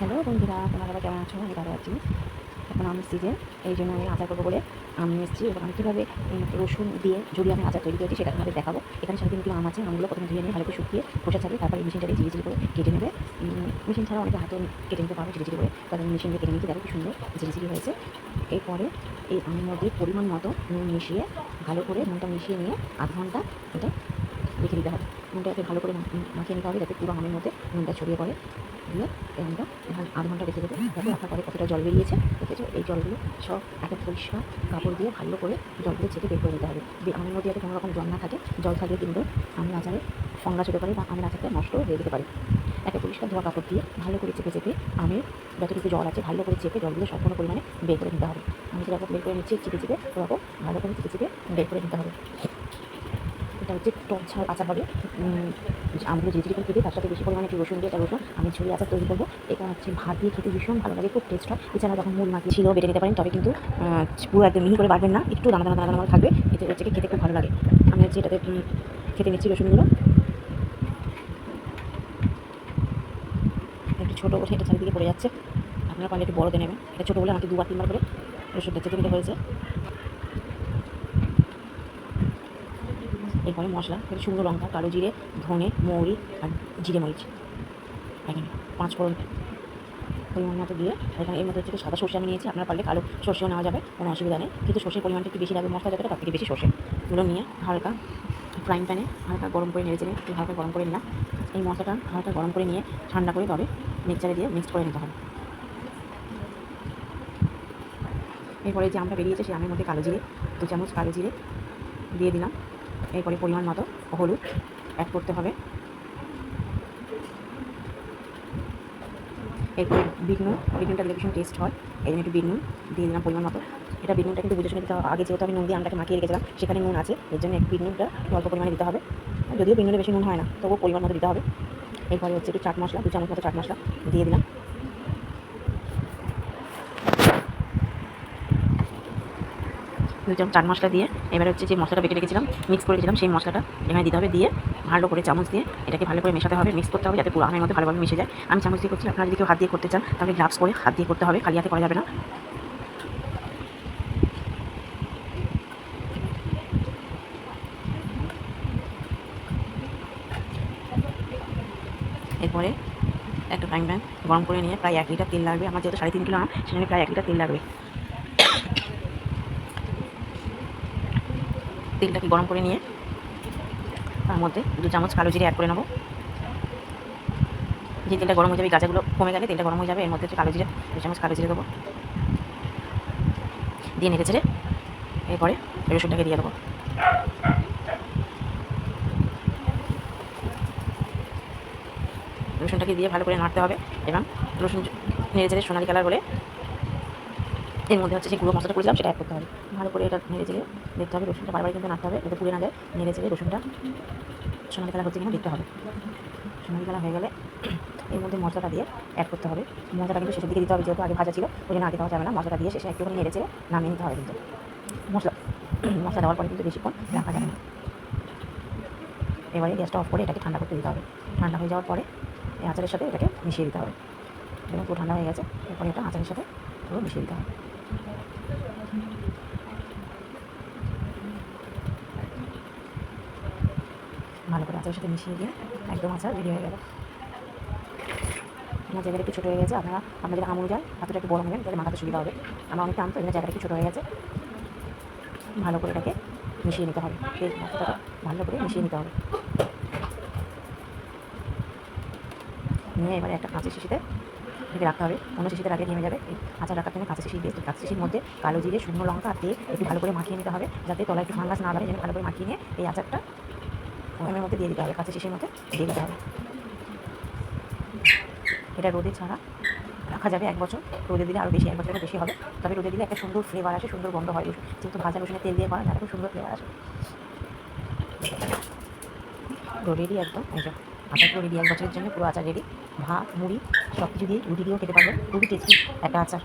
Hello বন্ধুরা, তোমরা কেমন আছো? আমি ভালো আছি। এখন আম সিজন এই জন্য আমি আচার করব বলে আমি এসেছি এবং আমি কীভাবে রসুন দিয়ে যদি আমি আচার তৈরি করেছি সেটা দেখাবো। এখানে সাড়ে তিন কিলো আম আছে, আমগুলো প্রথমে ধুয়ে নিয়ে ভালো করে শুকিয়ে খোসা ছাড়িয়ে তারপরে মেশিন চালিয়ে ঝিরি ঝিরি করে কেটে নেবে। মেশিন ছাড়া অনেকে হাতে কেটে নিতে পারবে ঝিরি ঝিরি করে তাহলে মেশিন দিয়ে কেটে নিতে দেখো কি সুন্দর ঝিরি ঝিরি হয়েছে। এরপরে এই আমের মধ্যে পরিমাণ মতো নুন মিশিয়ে ভালো করে নুনটা মিশিয়ে নিয়ে আধ ঘণ্টা এটা রেখে দিতে হবে। নুনটাকে ভালো করে মাখিয়ে নিতে হবে, যাতে পুরো আমের মধ্যে নুনটা ছড়িয়ে পড়ে। দিয়ে ভা- আধ ঘণ্টা রেখে দেবো। তারপর রাখার পরে কতটা জল বেরিয়েছে, দেখেছ? এই জলগুলো সব একটা পরিষ্কার কাপড় দিয়ে ভালো করে জলগুলো ছেঁকে বের করে নিতে হবে। আমের মধ্যে যাতে কোনো রকম জল না থাকে, জল থাকলে কিন্তু আমের আচারে ফঙ্গাস হতে পারে বা আমের আচারটা নষ্ট হয়ে যেতে পারে। একটা পরিষ্কার ধোয়া কাপড় দিয়ে ভালো করে চেপে চেপে আমের যতটুকু জল আছে, ভালো করে চেপে জলগুলো সম্পূর্ণ পরিমাণে বের করে নিতে হবে। আমি যেরকম বের করে নিচ্ছি, চেপে চেপে ওরকম ভালো করে চেপে চেপে বের করে নিতে হবে। এটা হচ্ছে টক ঝাল আচার হবে। আমগুলো যে করে কেটে তার সাথে বেশি পরিমাণে একটু রসুন দিয়ে একটা রসুন, আমি ছড়িয়ে আচার তৈরি করব। এটা হচ্ছে ভাত দিয়ে খেতে ভীষণ ভালো লাগে, খুব টেস্ট হয়। এছাড়া যখন মূল মাখিয়ে ছিল, বেটে নিতে পারেন, তবে কিন্তু পুরো একদম মিহি করে বাড়বেন না, একটু দানা দানা দানা থাকবে। এতে হচ্ছে খেতে খুব ভালো লাগে। আমি হচ্ছে এটাতে খেতে নিচ্ছি রসুনগুলো। একটু ছোটো করে এটা চারিদিকে পড়ে যাচ্ছে। আপনারা পারলে একটু বড়তে নেবেন। এটা ছোটো বলে আমাকে দুবার তিনবার করে রসুনটা চেপে নিতে হয়েছে। এরপরে মশলা শুকনো লঙ্কা, কালো জিরে, ধনে, মৌরি আর জিরে মরিচ। এখানে পাঁচ ফোড়ন পরিমাণ মতো দিয়ে এখানে এর মধ্যে হচ্ছে সাদা সর্ষে আমি নিয়েছি, আপনার পারলে কালো সর্ষেও নেওয়া যাবে, কোনো অসুবিধা নেই। কিন্তু সর্ষের পরিমাণটা একটু বেশি লাগবে, মশলা যতটা তার থেকে বেশি সর্ষে। এগুলো নিয়ে হালকা ফ্রাইং প্যানে হালকা গরম করে নেড়ে চেড়ে একটু হালকা গরম করে নিলাম। এই মশলাটা হালকা গরম করে নিয়ে ঠান্ডা করে তবে মিক্সারে দিয়ে মিক্স করে নিতে হবে। এরপরে যে আমরা বেরিয়েছে সেই আমের মধ্যে কালো জিরে, দু চামচ কালো জিরে দিয়ে দিলাম। এরপরে পরিমাণ মতো হলুদ অ্যাড করতে হবে। এরপরে বিট নুন দিলে ভীষণ টেস্ট হয়। এই জন্য একটু বিট নুন দিয়ে দিলাম পরিমাণ মতো। এটা বিট কিন্তু বুঝে শুনে দিতে আগে যেহেতু আমি নুন দিয়ে আমটাকে মাখিয়ে রেখেছিলাম, সেখানে নুন আছে। এর জন্য একটু নুনটা অল্প পরিমাণে দিতে হবে। যদিও বিট বেশি নুন হয় না, তবুও পরিমাণ মতো দিতে হবে। এরপরে হচ্ছে একটু চাট মশলা, দু চামচ মতো চাট মশলা দিয়ে দিলাম। দু চামচ চাট মশলা দিয়ে, এবার হচ্ছে যে মশলাটা বেটে রেখেছিলাম মিক্স করে রেখেছিলাম, সেই মশলাটা এখানে দিতে হবে, দিয়ে ভালো করে চামচ দিয়ে এটাকে ভালো করে মেশাতে হবে মিক্স করতে হবে যাতে পুরো আমের মধ্যে ভালোভাবে মিশে যায়। আমি চামচ দিয়ে করছি, আপনারা যদি কেউ হাত দিয়ে করতে চান, তাহলে গ্লাভস করে হাত দিয়ে করতে হবে, খালি হাতে করা যাবে না। এরপরে একটা ফ্রাইং প্যান গরম করে নিয়ে প্রায় এক লিটার তেল লাগবে, আমার যেহেতু সাড়ে তিন কিলো আম, সেখানে প্রায় এক লিটার তেল লাগবে। তেলটাকে গরম করে নিয়ে তার মধ্যে দু চামচ কালো জিরে অ্যাড করে নেব। যে তেলটা গরম হয়ে যাবে, এই গাছাগুলো কমে গেলে তেলটা গরম হয়ে যাবে, এর মধ্যে কালো জিরে, দু চামচ কালো জিরে দেবো। দিয়ে নেড়ে চেড়ে এরপরে রসুনটাকে দিয়ে দেবো। রসুনটাকে দিয়ে ভালো করে নাড়তে হবে। এবং রসুন নেড়ে চেড়ে সোনালি কালার হলে এর মধ্যে হচ্ছে যে গুঁড়ো মশলাটা করেছিলাম, সেটা অ্যাড করতে হবে। ভালো করে এটা নেড়ে চেড়ে দেখতে হবে, রসুনটা বারবার কিন্তু নাড়তে হবে যাতে পুড়ে না যায়। নেড়ে চেড়ে রসুনটা সোনালি কালার হচ্ছে কিনা দেখতে হবে। সোনালি কালার হয়ে গেলে এর মধ্যে মশলাটা দিয়ে অ্যাড করতে হবে। মশলাটা কিন্তু শেষের দিকে দিতে হবে, যেহেতু আগে ভাজা ছিল, ওই জন্য আগে দেওয়া যাবে না। মশলাটা দিয়ে শেষে একটুখানি নেড়ে চেড়ে নামিয়ে নিতে হবে কিন্তু। মশলা মশলা দেওয়ার পরে কিন্তু বেশিক্ষণ রাখা যাবে না। এবারে গ্যাসটা অফ করে এটাকে ঠান্ডা করতে দিতে হবে। ঠান্ডা হয়ে যাওয়ার পরে এই আচারের সাথে এটাকে মিশিয়ে দিতে হবে। এবং পুরো ঠান্ডা হয়ে গেছে। এরপরে এটা আচারের সাথে পুরো মিশিয়ে দিতে হবে। ভালো করে আচারের সাথে মিশিয়ে দিয়ে একদম আচার রেডি হয়ে গেল। আমার জায়গাটা একটু ছোটো হয়ে গেছে, আপনারা আপনাদের আম অনুযায়ী পাত্রটা একটু বড় নেবেন তাহলে মাখাতে সুবিধা হবে। আমার অনেকটা আম তো, এখানে জায়গাটা একটু ছোটো হয়ে গেছে। ভালো করে এটাকে মিশিয়ে নিতে হবে। সেই মশলাটা ভালো করে মিশিয়ে নিতে হবে। নিয়ে এবারে একটা কাঁচের শিশিতে ঢেকে রাখতে হবে। অন্য শিশিতে রাখলে নেমে যাবে। এই আচার রাখার জন্য কাঁচের শিশি বেস্ট কাঁচের শিশির মধ্যে কালো জিরে, শুকনো লঙ্কা আর তেল একটু ভালো করে মাখিয়ে নিতে হবে। যাতে তলায় একটু ফাঙ্গাস না লাগে, যেন ভালো করে মাখিয়ে নিয়ে এই আচারটা ওমের মধ্যে দিয়ে দিতে হবে। কাঁচের শিশির মধ্যে দিয়ে দিতে হবে। এটা রোদে ছাড়া রাখা যাবে এক বছর। রোদে দিলে আরও বেশি, এক বছরের বেশি হবে। তবে রোদে দিলে একটা সুন্দর ফ্লেভার আসে, সুন্দর গন্ধ হয়। যেহেতু ভাজা রসুনের তেল দিয়ে করা খুব সুন্দর ফ্লেভার আসে। রেডি একদম যে আচার পুরো রেডি এক বছরের জন্য পুরো আচার রেডি ভাত, মুড়ি সব কিছু দিয়ে রুটি দিয়েও খেতে পারবেন। খুবই টেস্টি একটা আচার।